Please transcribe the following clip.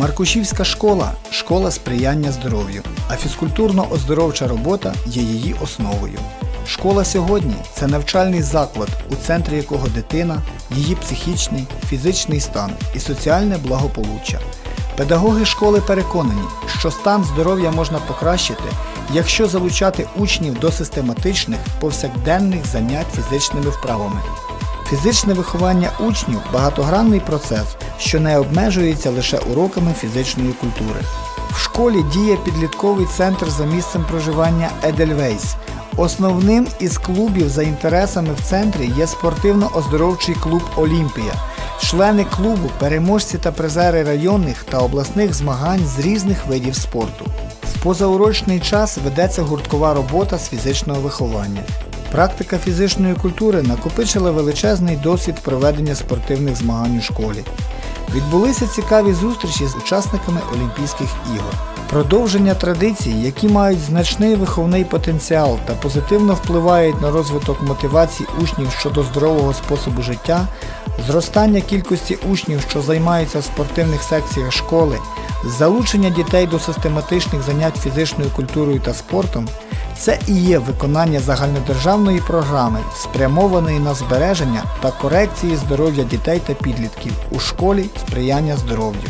Маркушівська школа школа сприяння здоров'ю, а фізкультурно-оздоровча робота є її основою. Школа сьогодні це навчальний заклад, у центрі якого дитина, її психічний, фізичний стан і соціальне благополуччя. Педагоги школи переконані, що стан здоров'я можна покращити, якщо залучати учнів до систематичних повсякденних занять фізичними вправами. Фізичне виховання учнів багатогранний процес, що не обмежується лише уроками фізичної культури. В школі діє підлітковий центр за місцем проживання Едельвейс. Основним із клубів за інтересами в центрі є спортивно-оздоровчий клуб Олімпія. Члени клубу переможці та призери районних та обласних змагань з різних видів спорту. В позаурочний час ведеться гурткова робота з фізичного виховання. Практика фізичної культури накопичила величезний досвід проведення спортивних змагань у школі. Відбулися цікаві зустрічі з учасниками Олімпійських ігор. Продовження традицій, які мають значний виховний потенціал та позитивно впливають на розвиток мотивації учнів щодо здорового способу життя, зростання кількості учнів, що займаються в спортивних секціях школи, залучення дітей до систематичних занять фізичною культурою та спортом це і є виконання загальнодержавної програми, спрямованої на збереження та корекції здоров'я дітей та підлітків у школі сприяння здоров'ю.